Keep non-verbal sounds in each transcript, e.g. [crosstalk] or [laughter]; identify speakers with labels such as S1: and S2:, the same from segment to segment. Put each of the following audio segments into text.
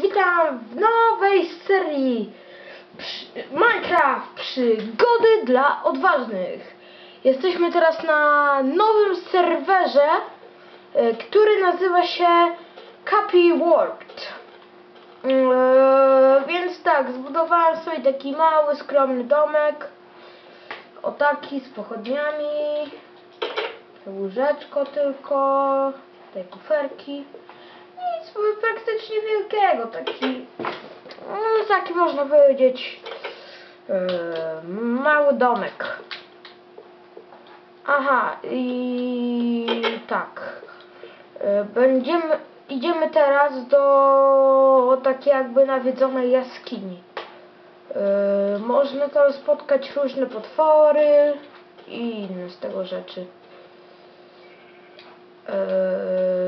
S1: Witam w nowej serii przy, Minecraft Przygody dla Odważnych. Jesteśmy teraz na nowym serwerze, e, który nazywa się Cappy World. E, więc tak, zbudowałem sobie taki mały, skromny domek. O taki, z pochodniami. Łóżeczko tylko. Tutaj kuferki. Nic praktycznie wielkiego. Taki, no, taki można powiedzieć, e, mały domek. Aha, i tak. E, Będziemy, idziemy teraz do takiej jakby nawiedzonej jaskini. E, Można tam spotkać różne potwory i inne z tego rzeczy.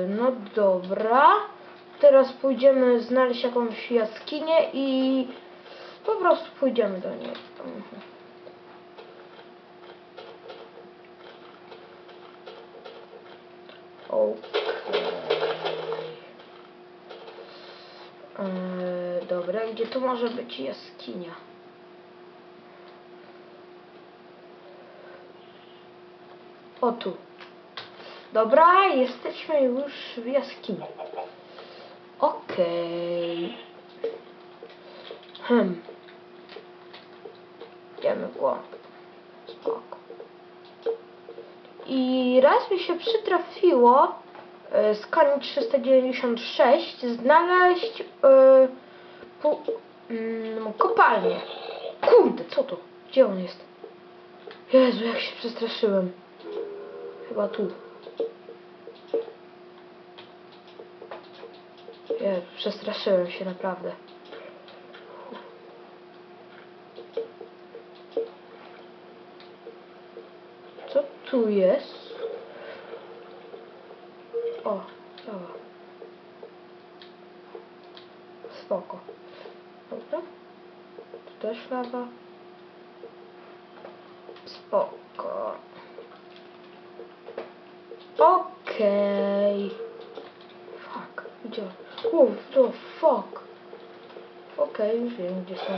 S1: No dobra. Teraz pójdziemy znaleźć jakąś jaskinię i po prostu pójdziemy do niej. Okej. Dobra, gdzie tu może być jaskinia? O tu. Dobra, jesteśmy już w jaskini. Okej. Hmm. Idziemy w. I raz mi się przytrafiło z Kani 396 znaleźć e, pu, mm, kopalnię. Kurde, co to? Gdzie on jest? Jezu, jak się przestraszyłem. Chyba tu. Ja przestraszyłem się naprawdę. Co tu jest? O, dobra. Spoko. Dobra. Tu też lawa. Spoko. Okej. Fuck. Gdzie? Uff, to fuck. Okej, już wiem gdzie są.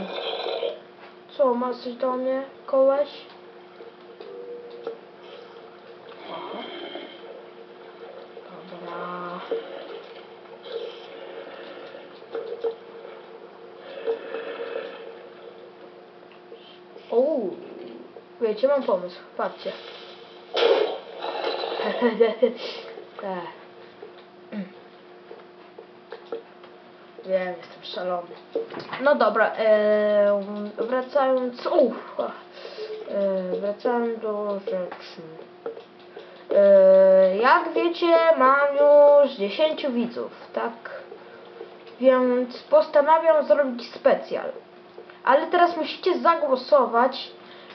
S1: Co, masz do mnie, koleś? Dobra. Uuu. Wiecie, mam pomysł. Patrzcie. Tak. [laughs] Wiem, jestem szalony. No dobra, e, wracając. Uff, e, wracając do rzeczy. E, jak wiecie, mam już 10 widzów, tak? Więc postanawiam zrobić specjal. Ale teraz musicie zagłosować,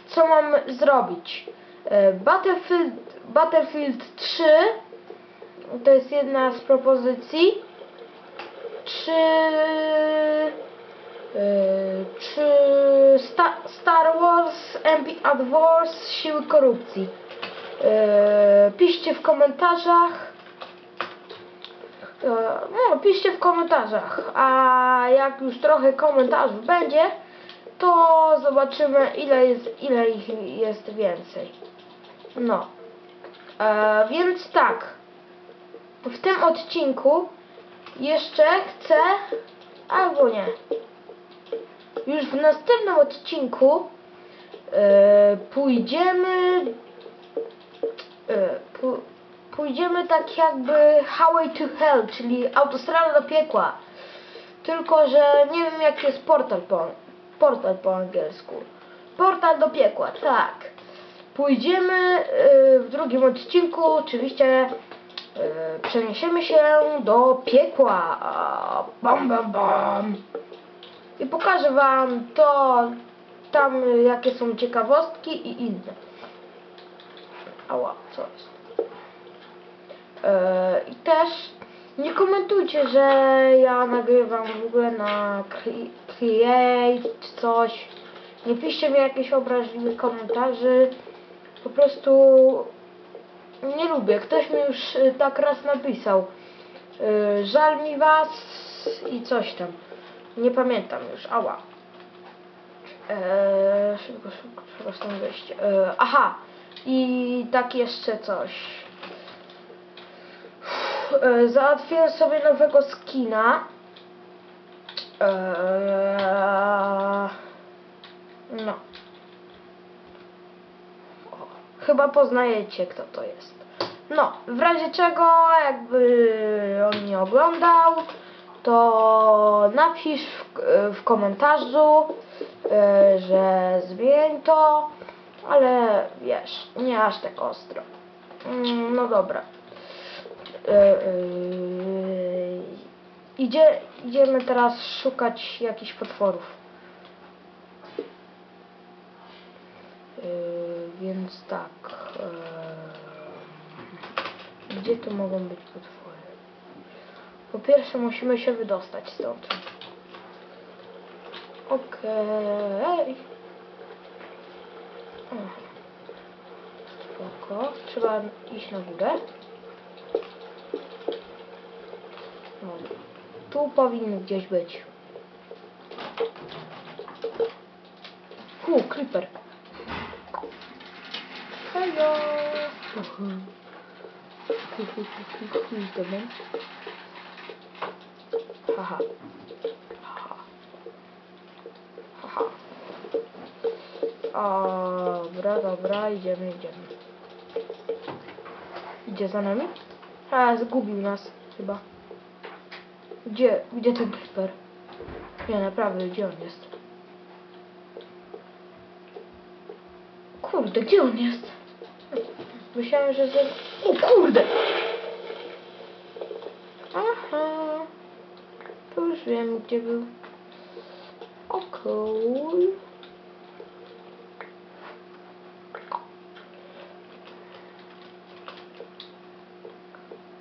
S1: co mam zrobić. E, Battlefield, Battlefield 3 to jest jedna z propozycji czy yy, czy Sta Star Wars MP Advance Siły Korupcji. Yy, piszcie w komentarzach. No piszcie w komentarzach. A jak już trochę komentarzów będzie to zobaczymy ile jest ile ich jest więcej. No. E, więc tak. W tym odcinku jeszcze chcę, albo nie. Już w następnym odcinku e, pójdziemy pu, pójdziemy tak jakby Highway to Hell, czyli autostrada do piekła. Tylko, że nie wiem jak jest portal po, portal po angielsku. Portal do piekła, tak. Pójdziemy e, w drugim odcinku, oczywiście przeniesiemy się do piekła. Bam, bam, bam. I pokażę wam to, tam jakie są ciekawostki i inne. Ała, co jest? E, I też nie komentujcie, że ja nagrywam w ogóle na Create coś. Nie piszcie mi jakichś obraźliwych komentarzy. Po prostu nie lubię. Ktoś mi już y, tak raz napisał. Y, Żal mi was, i coś tam. Nie pamiętam już, ała. Eee, szybko, szybko, trzeba stąd wyjść. Eee, aha, i tak jeszcze coś. Eee, załatwiłem sobie nowego skina. Eee, no. O, chyba poznajecie, kto to jest. No, w razie czego, jakby on nie oglądał, to napisz w, w komentarzu, e, że zmień to, ale wiesz, nie aż tak ostro. Mm, No dobra. E, e, Idzie, idziemy teraz szukać jakichś potworów. E, Więc tak. e, Gdzie tu mogą być potwory? Po pierwsze musimy się wydostać stąd. Okej. Aha. Spoko. Trzeba iść na górę. Dobra. Tu powinny gdzieś być. Hu, creeper. Dobra. Haha. Haha. Dobra, dobra, idziemy, idziemy. Idzie za nami? A, zgubił nas chyba. Gdzie, gdzie ten creeper? Nie, naprawdę, gdzie on jest? Kurde, gdzie on jest? Myślałem, że... Ze... O kurde! Aha. To już wiem, gdzie był. Okej.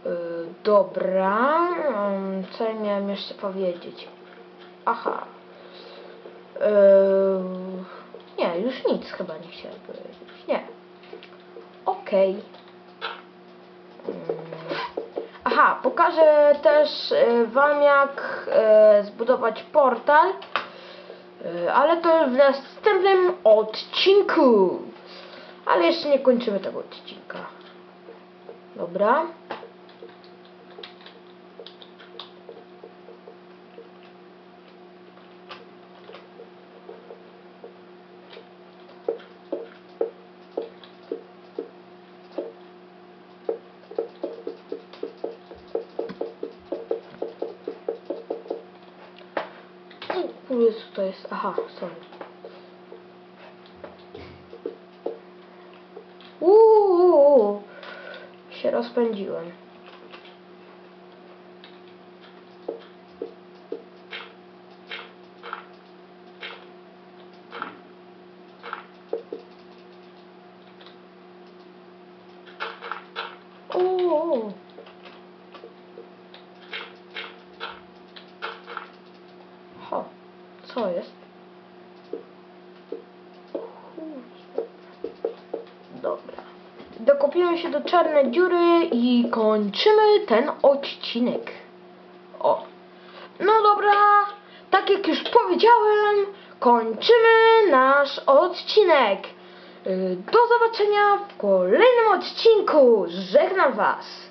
S1: Y, Dobra, mm, co ja miałem jeszcze powiedzieć? Aha. Y, Nie, już nic chyba nie chciałem powiedzieć. Nie. Okej. Mm. Aha, pokażę też y, Wam jak y, zbudować portal, y, ale to w następnym odcinku. Ale jeszcze nie kończymy tego odcinka. Dobra. Jezu, to jest... Aha, sorry. Uuu, się rozpędziłem. Uuu. Do czarnej dziury i kończymy ten odcinek. O. No dobra, tak jak już powiedziałem, kończymy nasz odcinek. Y, Do zobaczenia w kolejnym odcinku. Żegnam Was.